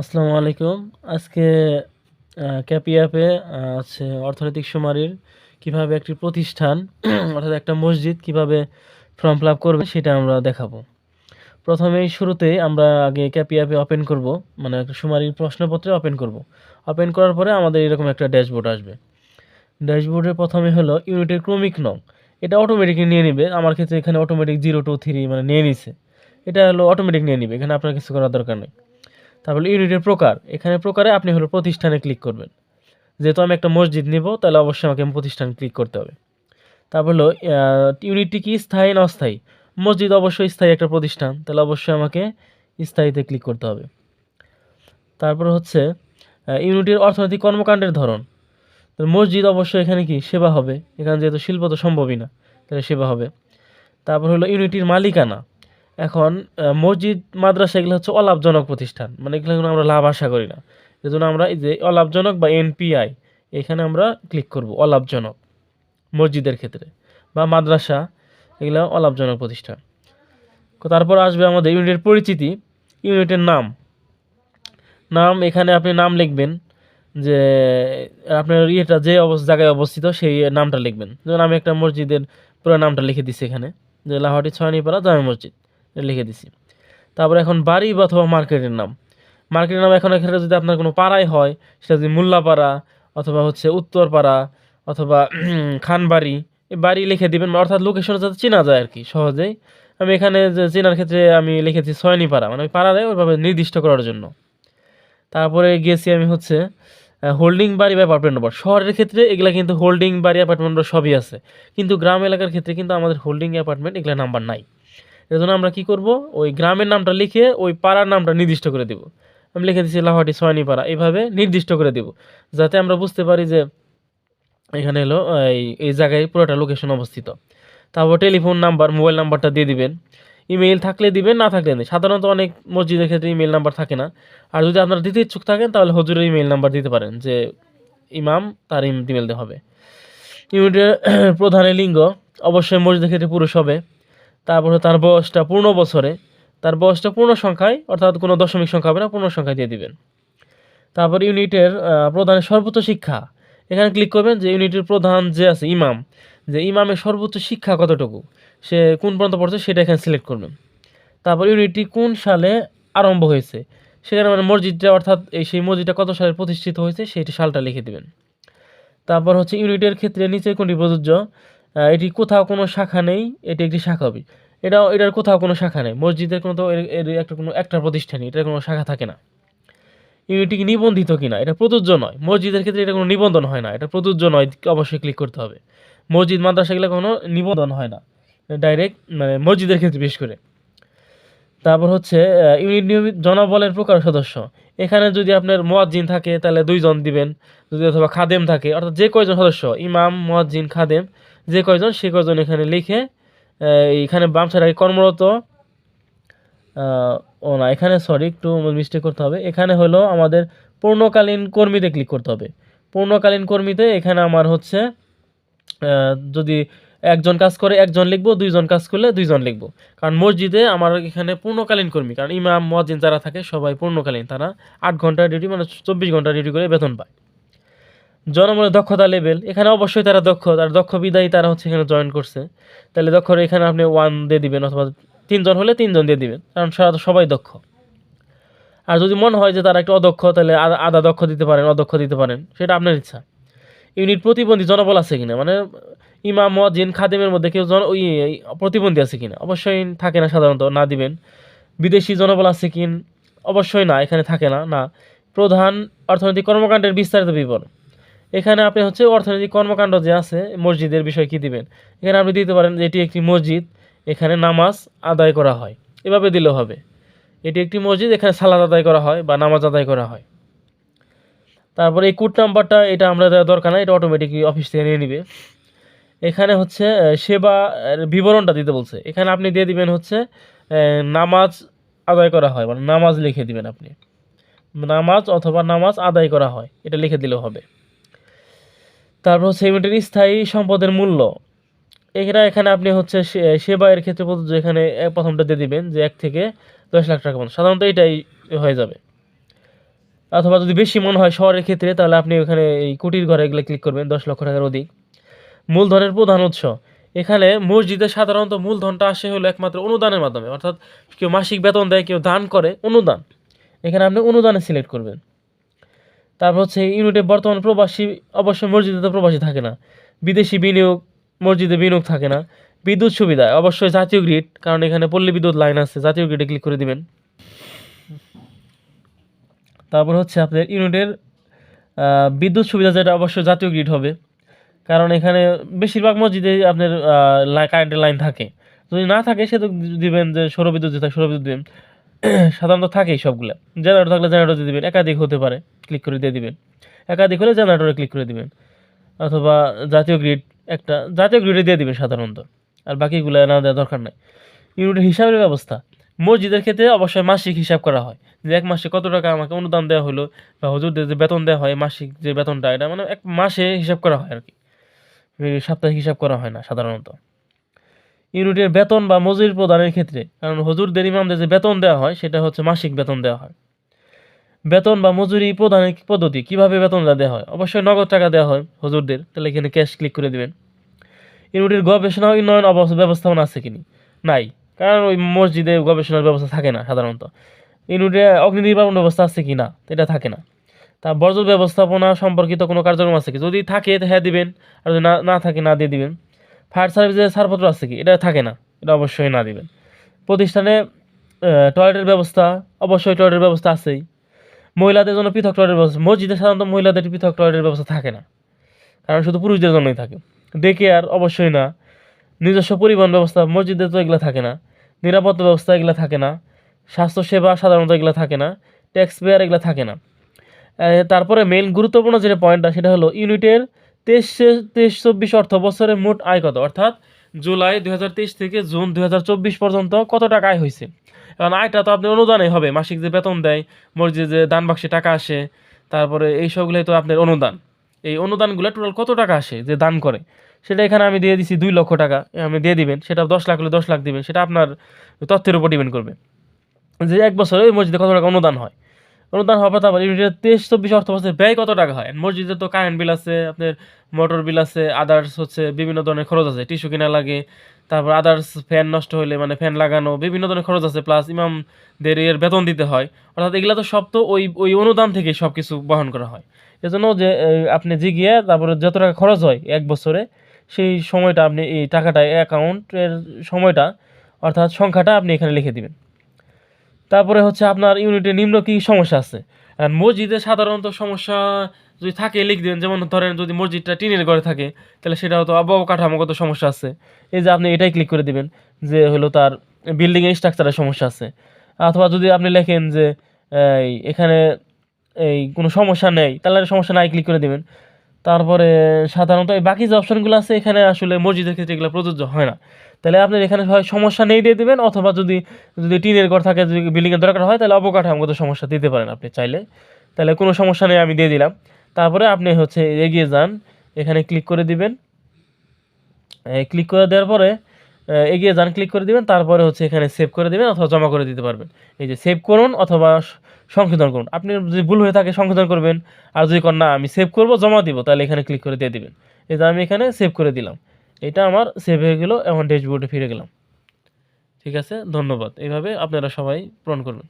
আসসালামু আলাইকুম। আজকে ক্যাপি অ্যাপে আছে অর্থনৈতিক সুমারির কীভাবে একটি প্রতিষ্ঠান, অর্থাৎ একটা মসজিদ কীভাবে ফর্ম ফিল করবে সেটা আমরা দেখাবো। প্রথমেই শুরুতেই আমরা আগে ক্যাপি অ্যাপে ওপেন করব মানে একটা সুমারির প্রশ্নপত্রে ওপেন করব। ওপেন করার পরে আমাদের এরকম একটা ড্যাশবোর্ড আসবে। ড্যাশবোর্ডে প্রথমে হলো ইউনিটের ক্রমিক নং। এটা অটোমেটিকলি নিয়ে নেবে। আমার ক্ষেত্রে এখানে অটোমেটিক জিরো টু থ্রি মানে নিয়ে নিছে। এটা হলো অটোমেটিক নিয়ে নিবে। এখানে আপনার কিছু করার দরকার নেই। তারপরে ইউনিটের প্রকার। এখানে প্রকারে আপনি হলো প্রতিষ্ঠানে ক্লিক করবেন। যেহেতু আমি একটা মসজিদ নিব, তাহলে অবশ্যই আমাকে প্রতিষ্ঠান ক্লিক করতে হবে। তারপর হলো ইউনিটটি কি স্থায়ী না অস্থায়ী? মসজিদ অবশ্যই স্থায়ী একটা প্রতিষ্ঠান, তাহলে অবশ্যই আমাকে স্থায়ীতে ক্লিক করতে হবে। তারপর হচ্ছে ইউনিটের অর্থনৈতিক কর্মকাণ্ডের ধরন। মসজিদ অবশ্যই এখানে কি? সেবা হবে। এখানে যেহেতু শিল্প তো সম্ভবই না, তাহলে সেবা হবে। তারপর হলো ইউনিটির মালিকানা। এখন মসজিদ, মাদ্রাসা এগুলো হচ্ছে অলাভজনক প্রতিষ্ঠান। মানে এগুলো আমরা লাভ আশা করি না। এজন্য আমরা এই যে অলাভজনক বা এনপিআই, এখানে আমরা ক্লিক করব অলাভজনক মসজিদের ক্ষেত্রে বা মাদ্রাসা, এগুলো অলাভজনক প্রতিষ্ঠান। তারপর আসবে আমাদের ইউনিটের পরিচিতি, ইউনিটের নাম। নাম, এখানে আপনি নাম লিখবেন যে, আপনার ইয়েটা যে অবস্থা জায়গায় অবস্থিত সেই নামটা লিখবেন। যেমন আমি একটা মসজিদের পুরো নামটা লিখে দিছি এখানে, যে লাহোয়াটি ছয়নিপাড়া জামে মসজিদ। লিখে দিছি। তারপরে এখন বাড়ি অথবা মার্কেটের নাম। মার্কেটের নাম এখন এখানে যদি আপনার কোনো পাড়ায় হয়, সেটা যদি মোল্লাপাড়া অথবা হচ্ছে উত্তরপাড়া অথবা খানবাড়ি, এই বাড়ি লিখে দিবেন অর্থাৎ লোকেশন যাতে চেনা যায় আর কি, সহজেই। আমি এখানে যে চেনার ক্ষেত্রে আমি লিখেছি ছয়নিপাড়া মানে ওই পাড়ারে ওইভাবে নির্দিষ্ট করার জন্য। তারপরে গেছি আমি হচ্ছে হোল্ডিং বাড়ি বা অ্যাপার্টমেন্ট নম্বর শহরের ক্ষেত্রে এগুলা কিন্তু হোল্ডিং বাড়ি অ্যাপার্টমেন্ট নম্বর সবই আছে। কিন্তু গ্রাম এলাকার ক্ষেত্রে কিন্তু আমাদের হোল্ডিং অ্যাপার্টমেন্ট এগুলা নাম্বার নাই। জন্য আমরা কি করব? ওই গ্রামের নামটা লিখে ওই পাড়ার নামটা নির্দিষ্ট করে দিব। আমি লিখে দিচ্ছি লাহাটি সোয়ানি পাড়া। এইভাবে নির্দিষ্ট করে দিব, যাতে আমরা বুঝতে পারি যে এখানে হলো, এই এই জায়গায় পুরোটা লোকেশন অবস্থিত। তারপর টেলিফোন নাম্বার মোবাইল নাম্বারটা দিয়ে দিবেন। ইমেইল থাকলে দিবেন, না থাকলে নেই। সাধারণত অনেক মসজিদের ক্ষেত্রে ইমেইল নাম্বার থাকে না। আর যদি আপনারা দিতে ইচ্ছুক থাকেন, তাহলে হজুরের ইমেইল নাম্বার দিতে পারেন, যে ইমাম তার ইমেল দেওয়া হবে। ইউনিটের প্রধানের লিঙ্গ অবশ্যই মসজিদের ক্ষেত্রে পুরুষ হবে। তারপরে তার বয়সটা পূর্ণ বছরে, তার বয়সটা পূর্ণ সংখ্যায়, অর্থাৎ কোনো দশমিক সংখ্যা হবে না, পূর্ণ সংখ্যায় দিয়ে দিবেন। তারপর ইউনিটের প্রধানের সর্বোচ্চ শিক্ষা। এখানে ক্লিক করবেন যে ইউনিটের প্রধান যে আছে, ইমাম, যে ইমামের সর্বোচ্চ শিক্ষা কতটুকু, সে কোন পর্যন্ত পড়ছে সেটা এখানে সিলেক্ট করবেন। তারপর ইউনিটটি কোন সালে আরম্ভ হয়েছে, সেখানে মানে মসজিদটা, অর্থাৎ এই সেই মসজিদটা কত সালে প্রতিষ্ঠিত হয়েছে, সেইটি সালটা লিখে দিবেন। তারপর হচ্ছে ইউনিটের ক্ষেত্রে নিচে কোনটি প্রযোজ্য এটি কোথাও কোনো শাখা নেই, এটি একটি শাখা হবে এটা এটার কোথাও কোনো শাখা নেই। মসজিদের কোনো তো এর- একটা কোনো, একটা প্রতিষ্ঠানই এটার কোনো শাখা থাকে না। এটি কি নিবন্ধিত কিনা? এটা প্রযোজ্য নয়। মসজিদের ক্ষেত্রে এটা কোনো নিবন্ধন হয় না। এটা প্রযোজ্য নয়, অবশ্যই ক্লিক করতে হবে। মসজিদ মাদ্রাসাগুলো কোনো নিবন্ধন হয় না। ডাইরেক্ট মানে মসজিদের ক্ষেত্রে, বিশেষ করে। তারপর হচ্ছে ইউনিট নিয়মিত জনবলের প্রকার সদস্য। এখানে যদি আপনার মোয়াজ্জিন থাকে তাহলে দুইজন দিবেন। যদি অথবা খাদেম থাকে অর্থাৎ যে কয়জন সদস্য ইমাম মোয়াজ্জিন খাদেম যে কয়জন সে কয়জন এখানে লিখে আহ, এইখানে বাম সাইডে কর্মরত ও না এখানে সরি একটু মিস্টেক করতে হবে। এখানে হলো আমাদের পূর্ণকালীন কর্মীতে ক্লিক করতে হবে। পূর্ণকালীন কর্মীতে এখানে আমার হচ্ছে যদি একজন কাজ করে, একজন লিখব, দুইজন কাজ করলে দুইজন লিখব। কারণ মসজিদে আমার এখানে পূর্ণকালীন কর্মী, কারণ ইমাম মসজিদ যারা থাকে সবাই পূর্ণকালীন, তারা আট ঘণ্টা ডিউটি মানে চব্বিশ ঘণ্টা ডিউটি করে বেতন পায়। জনমনের দক্ষতা লেভেল এখানে অবশ্যই তারা দক্ষ তার দক্ষ বিদায়ী তারা হচ্ছে এখানে জয়েন করছে। তাহলে দক্ষ এখানে আপনি ওয়ান দিয়ে দিবেন, অথবা তিনজন হলে তিনজন দিয়ে দিবেন, কারণ সারা তো সবাই দক্ষ। আর যদি মনে হয় যে তারা একটু অদক্ষ, তাহলে আধা দক্ষ দিতে পারেন, অদক্ষ দিতে পারেন, সেটা আপনার ইচ্ছা। ইউনিট প্রতিবন্ধী জনবল আছে কিনা? মানে ইমাম মজিন খাদেমের মধ্যে কেউ জন ওই প্রতিবন্ধী আছে কিনা? অবশ্যই থাকে না সাধারণত, না দিবেন। বিদেশি জনবল আছে কিন? অবশ্যই না, এখানে থাকে না না। প্রধান অর্থনৈতিক কর্মকাণ্ডের বিস্তারিত বিবরণ। এখানে আপনি হচ্ছে অর্থনৈতিক কর্মকাণ্ড যে আছে, মসজিদের বিষয় কি দিবেন? এখানে আপনি দিতে পারেন যে এটি একটি মসজিদ, এখানে নামাজ আদায় করা হয়। এভাবে দিলেও হবে। এটি একটি মসজিদ, এখানে সালাদ আদায় করা হয় বা নামাজ আদায় করা হয়। তারপরে এই কোড নাম্বারটা, এটা আমরা দরকার নাই, এটা অটোমেটিকলি অফিস থেকে নিয়ে নিবে। এখানে হচ্ছে সেবা বিবরণটা দিতে বলছে। এখানে আপনি দিয়ে দিবেন হচ্ছে নামাজ আদায় করা হয় মানে নামাজ লিখে দিবেন আপনি। নামাজ অথবা নামাজ আদায় করা হয়, এটা লিখে দিলেও হবে। তারপর হচ্ছে, ইউনিটের স্থায়ী সম্পদের মূল্য। এখানে এখানে আপনি হচ্ছে সে- সেবায়ের ক্ষেত্রে প্রযোজ্য এখানে প্রথমটা দিয়ে দিবেন যে এক থেকে দশ লাখ টাকা পর্যন্ত। সাধারণত এটাই হয়ে যাবে। অথবা যদি বেশি মনে হয় শহরের ক্ষেত্রে, তাহলে আপনি ওখানে এই কুটির ঘরে এগুলো ক্লিক করবেন, দশ লক্ষ টাকার অধিক। মূলধনের প্রধান উৎস। এখানে মসজিদে সাধারণত মূলধনটা আসে হলো একমাত্র অনুদানের মাধ্যমে। অর্থাৎ কেউ মাসিক বেতন দেয়, কেউ দান করে, অনুদান। এখানে আপনি অনুদানে সিলেক্ট করবেন। তারপর হচ্ছে ইউনিটে বর্তমান প্রবাসী অবশ্যই মসজিদে তো প্রবাসী থাকে না। বিদেশি বিনিয়োগ, মসজিদে বিনিয়োগ থাকে না। বিদ্যুৎ সুবিধা, অবশ্যই জাতীয় গ্রিড কারণ এখানে পল্লী বিদ্যুৎ লাইন আছে, জাতীয় গ্রিডে ক্লিক করে দিবেন। তারপর হচ্ছে আপনার ইউনিটের বিদ্যুৎ সুবিধা যেটা অবশ্যই জাতীয় গ্রিড হবে। কারণ এখানে বেশিরভাগ মসজিদে আপনার কারেন্টের লাইন থাকে। যদি না থাকে, সে তো দিবেন যে সৌরবিদ্যুৎ যেটা সৌরবিদ্যুৎ দিবেন। সাধারণত থাকেই সবগুলো। জেনারেটর থাকলে জেনারেটর দিবেন, একাধিক হতে পারে ক্লিক করে দিয়ে দিবেন। একাধিক হলে জেনারেটরে ক্লিক করে দিবেন। অথবা জাতীয় গ্রিড একটা, জাতীয় গ্রিডে দিয়ে দিবেন সাধারণত। আর বাকিগুলো না দেওয়ার দরকার নাই। ইউনিটের হিসাবের ব্যবস্থা। মসজিদের ক্ষেত্রে অবশ্যই মাসিক হিসাব করা হয়। যে এক মাসে কত টাকা আমাকে অনুদান দেওয়া হলো, বা হজুরদের যে বেতন দেওয়া হয়, মাসিক যে বেতনটা, এটা মানে এক মাসে হিসাব করা হয় আর কি। সাপ্তাহিক হিসাব করা হয় না সাধারণত। ইউনিটের বেতন বা মজুরি প্রদানের ক্ষেত্রে, কারণ হুজুরদের, ইমামদের যে বেতন দেওয়া হয়, সেটা হচ্ছে মাসিক বেতন দেওয়া হয়। বেতন বা মজুরি প্রদানের পদ্ধতি, কীভাবে বেতনটা দেওয়া হয়? অবশ্যই নগদ টাকা দেওয়া হয় হুজুরদের, তাহলে এখানে ক্যাশ ক্লিক করে দিবেন। ইউনিটের গবেষণা উন্নয়ন ব্যবস্থাপনা আছে কিনি নাই, কারণ ওই মসজিদে গবেষণার ব্যবস্থা থাকে না সাধারণত। ইউনিটে অগ্নি নির্বাপন ব্যবস্থা আছে কি না? এটা থাকে না। তা বর্জ্য ব্যবস্থাপনা সম্পর্কিত কোনো কার্যক্রম আছে কি? যদি থাকে হ্যাঁ দিবেন, আর যদি না না থাকে, না দিয়ে দিবেন। ফায়ার সার্ভিসের ছাড়পত্র আছে কি? এটা থাকে না, এটা অবশ্যই না দিবেন। প্রতিষ্ঠানে টয়লেটের ব্যবস্থা, অবশ্যই টয়লেটের ব্যবস্থা আছেই। মহিলাদের জন্য পৃথক টয়লেটের ব্যবস্থা, মসজিদে সাধারণত মহিলাদের পৃথক টয়লেটের ব্যবস্থা থাকে না। কারণ শুধু পুরুষদের জন্যই থাকে। ডেকে আর অবশ্যই না। নিজস্ব পরিবহন ব্যবস্থা, মসজিদে তো এগুলো থাকে না। নিরাপত্তা ব্যবস্থা এগুলো থাকে না। স্বাস্থ্যসেবা সাধারণত এগুলো থাকে না। ট্যাক্স পেয়ার এগুলো থাকে না। তারপরে মেইন গুরুত্বপূর্ণ যে পয়েন্টটা সেটা হলো ইউনিটের তেইশ তেইশ চব্বিশ অর্থ বছরের মোট আয় কত? অর্থাৎ জুলাই দু হাজার তেইশ থেকে জুন দু হাজার চব্বিশ পর্যন্ত কত টাকা আয় হয়েছে কারণ আয়টা তো আপনার অনুদানে হবে। মাসিক যে বেতন দেয়, মসজিদে যে দান বাক্সে টাকা আসে, তারপরে এই সবগুলোই তো আপনার অনুদান। এই অনুদানগুলো টোটাল কত টাকা আসে যে দান করে? সেটা এখানে আমি দিয়ে দিছি দুই লক্ষ টাকা। আপনি দিয়ে দিবেন, সেটা দশ লাখ হলে দশ লাখ দিবেন, সেটা আপনার তথ্যের উপর ডিপেন্ড করবে। যে এক বছরে ওই মসজিদে কত টাকা অনুদান হয়? অনুদান হবে তারপর ইউনিটের তেইশ, চব্বিশ অর্থ বছরে ব্যয় কত টাকা হয়? মসজিদে তো কারেন্ট বিল আছে, আপনার মোটর বিল আছে আদার্স হচ্ছে বিভিন্ন ধরনের খরচ আছে, টিস্যু কিনা লাগে, তারপর আদার্স ফ্যান নষ্ট হলে মানে ফ্যান লাগানো, বিভিন্ন ধরনের খরচ আছে প্লাস ইমামদের এর বেতন দিতে হয়। অর্থাৎ এগুলো তো সব তো ওই ওই অনুদান থেকে সব কিছু বহন করা হয়। এজন্য যে আপনি যে গিয়ে তারপরে যত টাকা খরচ হয় এক বছরে, সেই সময়টা আপনি এই টাকাটা অ্যাকাউন্টের সময়টা, অর্থাৎ সংখ্যাটা আপনি এখানে লিখে দিবেন। তারপরে হচ্ছে আপনার ইউনিটে নিম্ন কী সমস্যা আছে? মসজিদে সাধারণত সমস্যা যদি থাকে, লিখ দেন। যেমন ধরেন যদি মসজিদটা টিনের ঘরে থাকে, তাহলে সেটা তো অবকাঠামোগত সমস্যা আছে। এই যে আপনি এটাই ক্লিক করে দিবেন, যে হলো তার বিল্ডিংয়ের স্ট্রাকচারের সমস্যা আছে। অথবা যদি আপনি লেখেন যে এখানে এই কোনো সমস্যা নেই, তাহলে সমস্যা নাই ক্লিক করে দিবেন। তারপরে সাধারণত এই বাকি যে অপশনগুলো আছে, এখানে আসলে মসজিদের ক্ষেত্রে এগুলো প্রযোজ্য হয় না। তাহলে আপনার এখানে হয় সমস্যা নেই দিয়ে দেবেন, অথবা যদি যদি টিনের ঘর থাকে, যদি বিল্ডিংয়ের দরকার হয়, তাহলে অবকাঠামোগত সমস্যা দিতে পারেন আপনি চাইলে। তাহলে কোনো সমস্যা নেই, আমি দিয়ে দিলাম। তারপরে আপনি হচ্ছে এগিয়ে যান, এখানে ক্লিক করে দিবেন। ক্লিক করে দেওয়ার পরে এগিয়ে যান ক্লিক করে দিবেন, তারপরে হচ্ছে এখানে সেভ করে দিবেন, অথবা জমা করে দিতে পারবেন। এই যে সেভ করুন, অথবা সংশোধন করুন। আপনি যদি ভুল হয়ে থাকে, সংশোধন করবেন। আর যদি কর না, আমি সেভ করব, জমা দিব, তাহলে এখানে ক্লিক করে দিয়ে দিবেন। এই যে আমি এখানে সেভ করে দিলাম। এটা আমার সেভ হয়ে গেল, এখন ড্যাশবোর্ডে ফিরে গেলাম। ঠিক আছে? ধন্যবাদ। এইভাবে আপনারা সবাই পূরণ করবেন।